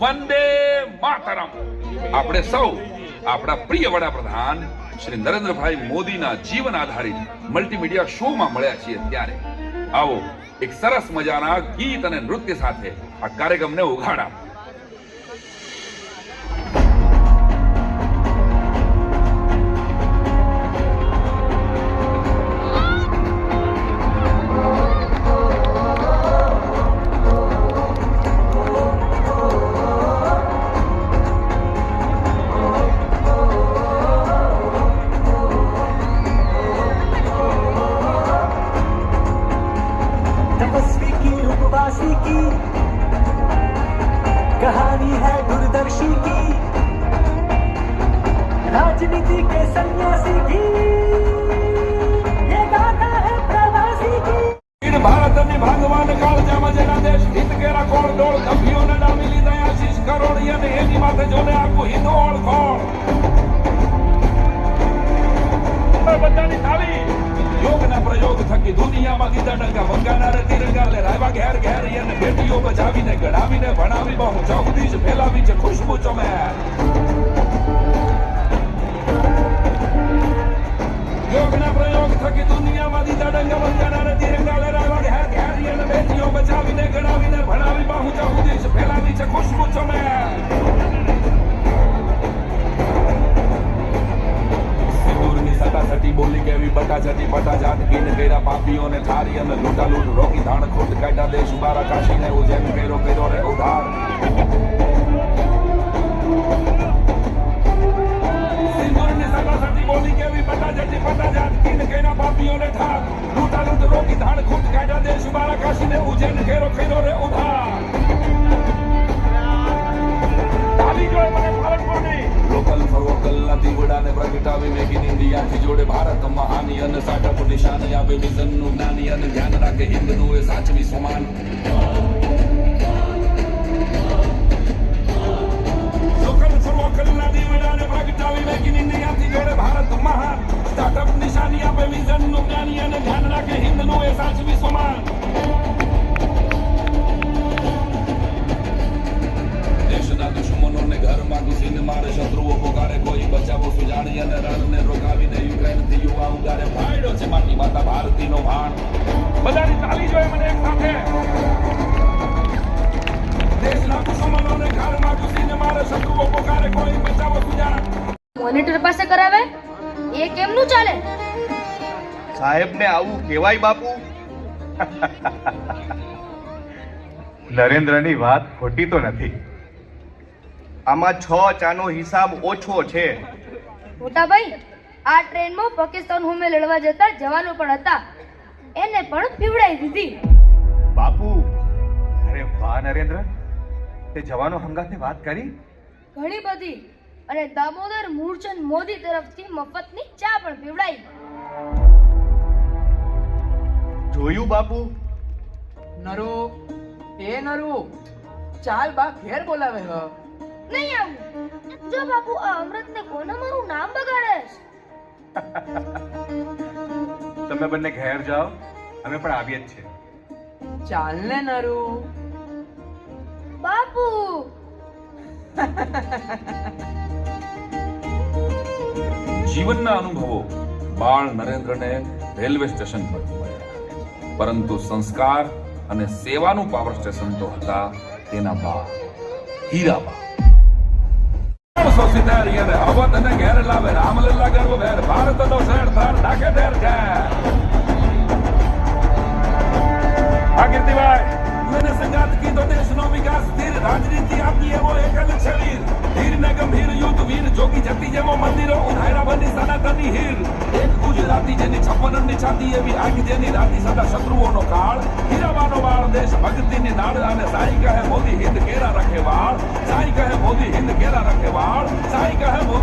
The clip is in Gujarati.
વંદે માતરમ. આપણે સૌ, આપણા પ્રિય વડાપ્રધાન શ્રી નરેન્દ્રભાઈ મોદીના જીવન આધારિત મલ્ટીમીડિયા શોમાં મળ્યા છીએ ત્યારે. આવો, એક સરસ મજાના ગીત અને નૃત્ય સાથે આ કાર્યક્રમને ઉઘાડા. तपस्वी की उपवासी की। कहानी है दूरदर्शी की। राजनीति के सन्यासी की। ये गाता है प्रवासी की। भारत ने भगवान काल देश हित केरा कोण डोळ ने करोड़ ये आपको और थाली યોગના પ્રયોગ થકી દુનિયામાં દીધા ડંગા વંગાના રે તિરંગા લે રાયવા ઘેર ઘેર અને બેટીઓ બજાવીને ગણાવીને ભણાવી બહુ ચૌદીશ ફેલાવી છે ખુશ્બુ ચમે યોગના પ્રયોગ થકી દુનિયામાં દીધા ડંગા વંગાના રે તિરંગા લે રાયવા ઘેર ઘેર એને બેટીઓ બજાવીને ગણાવીને ભણાવી બહુ ચૌદીશ ફેલાવી છે ખુશ્બુ ચમેર બોલી કેવી બટાચટી બટાજાટ કીન કર્યા પાપીઓને ઠારી અને લૂંટાલૂંટ રોકી ધાણ ખોટ કાઢા દેશ બારા કાશીને ઉજેન કર્યો કર્યો રે ઉધાર. બોલી ઉજેન કર્યો કર્યો રે ઉધાર. લોકલ ફોર વોકલ ના દીવડાને પ્રગટાવી મેક ઇન્ડિયાથી જોડે ભારત મહાની અને સાટપ નિશાન આપે વિઝનનું જ્ઞાની અને ધ્યાન રાખે હિન્દનું એ સાચવી સમાન. અને રોકાવીને યુક્રેનથી યુવા ઉગારે ફાયડો છે માટી માતા ભારતીનો ભાણ. બધાની તાલી જોઈએ મને એક સાથે. દેશના દુશ્મનોને ખાલમાં ઘૂસીને મારે શત્રુઓ પોકારે કોઈ બચાવો સુજાણ. મોનિટર પાસે કરાવે? એ કેમનું ચાલે? સાહેબને આવું કહેવાય બાપુ. નરેન્દ્રની વાત ખોટી તો નથી. આમાં છ ચાનો હિસાબ ઓછો છે. મોટાભાઈ આ ટ્રેનમાં પાકિસ્તાન હોમે લડવા જતા જવાનો પણ હતા. એને પણ પીવડાવી દીધી. બાપુ અરે વાહ નરેન્દ્ર તે જવાનો હંગાતે વાત કરી? ઘણી બધી. અને દામોદર મૂળચંદ મોદી તરફથી મફતની ચા પણ પીવડાવી જોયું બાપુ? નરુ એ નરુ ચાલ બા ઘેર બોલાવે હ. નહીં આવું. જો બાપુ આ અમૃતને કોને મારું નામ બગાડેશ? તમે બંને ઘેર જાઓ અમે પણ આવીએ જ છે ચાલ ને નરુ. બાપુ! જીવનના અનુભવો બાળ નરેન્દ્રને રેલવે સ્ટેશન પર મળ્યા. પરંતુ સંસ્કાર અને સેવાનું પાવર સ્ટેશન તો હતા તેના બા હીરાબા ત્રણસો ઘેર લાવે, રામલીલા ગર્વ ભેર ભારત નો શહેર થાર ડાકે ઢેર ઘેર. આ કીર્તિભાઈ, મને સંગાત કીધો, દેશનો વિકાસ સ્થિર, રાજનીતિ આપી એવો એકલ શરીર ધીર ને ગંભીર યુદ્ધ વીર, જોગી જતી જેવો મંદિરો, ઉધાયરા બની સનાતની હીર. એક ગુજરાતી જેની છપ્પનની છાતી એવી આંખ, જેની રાતી સદા શત્રુઓનો કાળ. હીરાબાનો વાળ દેશ ભક્તિની નાળ, અને સાઈ કહે મોદી હિંદ કેરા રખે વાળ. સાઈ કહે મોદી હિંદ કેરા રખે વાળ. સાઈ કહે